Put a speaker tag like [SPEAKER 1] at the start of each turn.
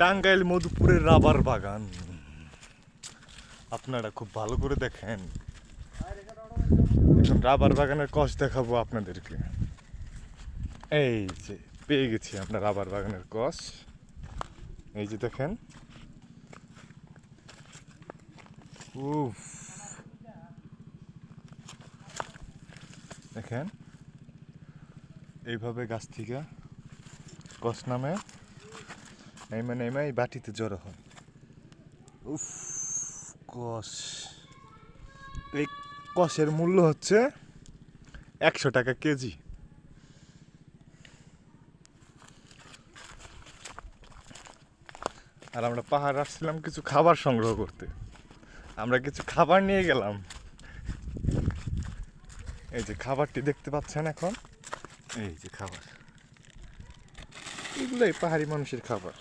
[SPEAKER 1] Tangail মধুপুরের rubber বাগান। আপনারা খুব ভালো করে দেখেন। এখন রাবার বাগানের কষ দেখাবো আপনাদেরকে। এই যে, পেয়ে গেছি আমরা রাবার বাগানের কষ। এই যে দেখেন। উফ। দেখেন। এইভাবে গাছ থেকে কষ নামে নেমে নেমে এই বাটিতে জড়ো হয় উফ কষ এই কষের মূল্য হচ্ছে একশো টাকা কেজি। আর আমরা পাহাড় আসছিলাম কিছু খাবার সংগ্রহ করতে। আমরা কিছু খাবার নিয়ে গেলাম। এই যে খাবারটি দেখতে পাচ্ছেন এখন? এই যে খাবার। এগুলোই পাহাড়ি মানুষের খাবার।